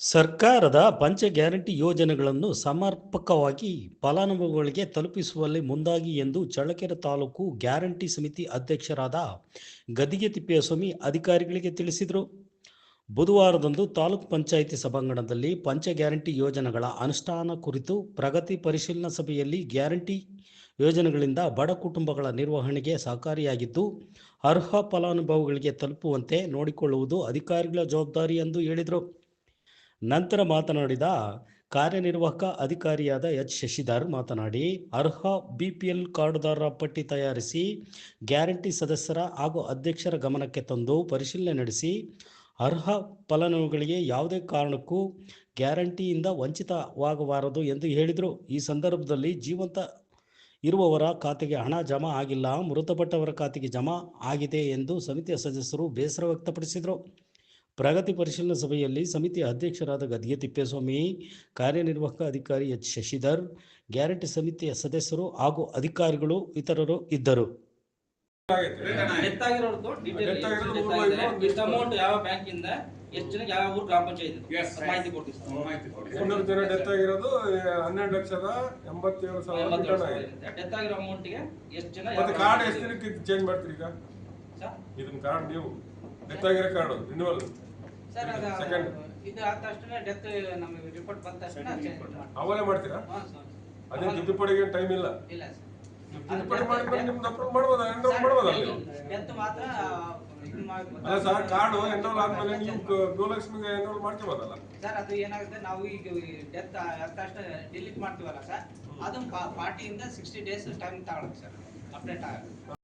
ಸರ್ಕಾರದ ಪಂಚ ಗ್ಯಾರಂಟಿ ಯೋಜನೆಗಳನ್ನು ಸಮರ್ಪಕವಾಗಿ ಫಲಾನುಭವಿಗಳಿಗೆ ತಲುಪಿಸುವಲ್ಲಿ ಮುಂದಾಗಿ ಎಂದು ಚಳ್ಳಕೆರೆ ತಾಲೂಕು ಗ್ಯಾರಂಟಿ ಸಮಿತಿ ಅಧ್ಯಕ್ಷರಾದ ಗದಿಗೆ ತಿಪ್ಪೇಸ್ವಾಮಿ ಅಧಿಕಾರಿಗಳಿಗೆ ತಿಳಿಸಿದರು. ಬುಧವಾರದಂದು ತಾಲೂಕು ಪಂಚಾಯಿತಿ ಸಭಾಂಗಣದಲ್ಲಿ ಪಂಚ ಗ್ಯಾರಂಟಿ ಯೋಜನೆಗಳ ಅನುಷ್ಠಾನ ಕುರಿತು ಪ್ರಗತಿ ಪರಿಶೀಲನಾ ಸಭೆಯಲ್ಲಿ ಗ್ಯಾರಂಟಿ ಯೋಜನೆಗಳಿಂದ ಬಡ ಕುಟುಂಬಗಳ ನಿರ್ವಹಣೆಗೆ ಸಹಕಾರಿಯಾಗಿದ್ದು, ಅರ್ಹ ಫಲಾನುಭವಿಗಳಿಗೆ ತಲುಪುವಂತೆ ನೋಡಿಕೊಳ್ಳುವುದು ಅಧಿಕಾರಿಗಳ ಜವಾಬ್ದಾರಿ ಎಂದು ಹೇಳಿದರು. ನಂತರ ಮಾತನಾಡಿದ ಕಾರ್ಯನಿರ್ವಾಹಕ ಅಧಿಕಾರಿಯಾದ ಎಚ್. ಶಶಿಧರ್ ಮಾತನಾಡಿ, ಅರ್ಹ ಬಿಪಿಎಲ್ ಕಾರ್ಡುದಾರರ ಪಟ್ಟಿ ತಯಾರಿಸಿ, ಗ್ಯಾರಂಟಿ ಸದಸ್ಯರ ಹಾಗೂ ಅಧ್ಯಕ್ಷರ ಗಮನಕ್ಕೆ ತಂದು ಪರಿಶೀಲನೆ ನಡೆಸಿ, ಅರ್ಹ ಫಲಾನುಭವಿಗಳಿಗೆ ಯಾವುದೇ ಕಾರಣಕ್ಕೂ ಗ್ಯಾರಂಟಿಯಿಂದ ವಂಚಿತವಾಗಬಾರದು ಎಂದು ಹೇಳಿದರು. ಈ ಸಂದರ್ಭದಲ್ಲಿ ಜೀವಂತ ಇರುವವರ ಖಾತೆಗೆ ಹಣ ಜಮಾ ಆಗಿಲ್ಲ, ಮೃತಪಟ್ಟವರ ಖಾತೆಗೆ ಜಮಾ ಆಗಿದೆ ಎಂದು ಸಮಿತಿಯ ಸದಸ್ಯರು ಬೇಸರ ವ್ಯಕ್ತಪಡಿಸಿದರು. ಪ್ರಗತಿ ಪರಿಶೀಲನಾ ಸಭೆಯಲ್ಲಿ ಸಮಿತಿಯ ಅಧ್ಯಕ್ಷರಾದ ಗದ್ಗೆ ತಿಪ್ಪೇಸ್ವಾಮಿ ಕಾರ್ಯನಿರ್ವಾಹಕ ಅಧಿಕಾರಿ ಎಚ್ ಶಶಿಧರ್ ಗ್ಯಾರಂಟಿ ಸಮಿತಿಯ ಸದಸ್ಯರು ಹಾಗೂ ಅಧಿಕಾರಿಗಳು ಇತರರು ಇದ್ದರು. ಎಷ್ಟು ಅಮೌಂಟ್ ಯಾವ ಬ್ಯಾಂಕ್ ಇಂದ ಎಷ್ಟು ಜನಕ್ಕೆ ಯಾವ ಊರು ಗ್ರಾಮ ಪಂಚಾಯತ್ ಮಾಹಿತಿ ಕೊಡ್ತೀವಿ ಜನ ಡೆತ್ ಆಗಿರೋದು ಹನ್ನೆರಡು ಲಕ್ಷದ ಎಂಬತ್ತೇಳು ಸಾವಿರ ಡೆತ್ ಆಗಿರೋ ಅಮೌಂಟ್ಗೆ ಎಷ್ಟು ಜನ ಮತ್ತೆ ಕಾರ್ಡ್ ಎಷ್ಟು ದಿನಕ್ಕೆ ಚೇಂಜ್ ಮಾಡ್ತೀರಿ ಈಗ? ಸರ್? ಇದನ್ನ ಕಾರ್ಡ್ ನೀವು. ಡೆತ್ ಆಗಿರೋ ಕಾರ್ಡ್ ರಿನ್ಯೂವಲ್ ಸರ್ ಅದು Second. ಇದು ಆದ ತಕ್ಷಣ ಡೆತ್ ನಮಗೆ ರಿಪೋರ್ಟ್ ಬಂದ ತಕ್ಷಣ ಅವಲೇ ಮಾಡ್ತೀರಾ? ಹಾಂ ಸರ್. ಅದೇ ತಿದ್ದುಪಡಿಗೆ ಟೈಮ್ ಇಲ್ಲ. ಇಲ್ಲ ಸರ್. ತಿದ್ದುಪಡಿ ಮಾಡಿದ್ರೆ ನಿಮ್ದು ಅಪ್ರೂವ್ ಮಾಡ್ಬೋದಾ? ಎನ್ರೋಲ್ ಮಾಡ್ಬೋದಾ ನೀವು? ಡೆತ್ ಮಾತ್ರ ಇದು ಮಾಡಿ ಅಲ್ಲ ಸರ್ ಕಾರ್ಡು ಎನ್ರೋಲ್ ಆದ್ಮೇಲೆ ನೀವು ಗ- ಗೃಹಲಕ್ಷ್ಮಿಗೆ ಎನ್ರೋಲ್ ಮಾಡ್ಕೋಬೋದಲ್ಲ? ಸರ್ ಅದು ಏನಾಗುತ್ತೆ ನಾವು ಈಗ ಡೆತ್ ಆದ ತಕ್ಷಣ ಡಿಲೀಟ್ ಮಾಡ್ತೀವಲ್ಲ ಸರ್ ಅದು ಪಾರ್ಟಿಯಿಂದ ಸಿಕ್ಸ್ಟಿ ಡೇಸ್ ಟೈಮ್ ತಗೊಳುತ್ತೆ ಸರ್ ಅಪ್ಡೇಟ್ ಆಗುತ್ತೆ.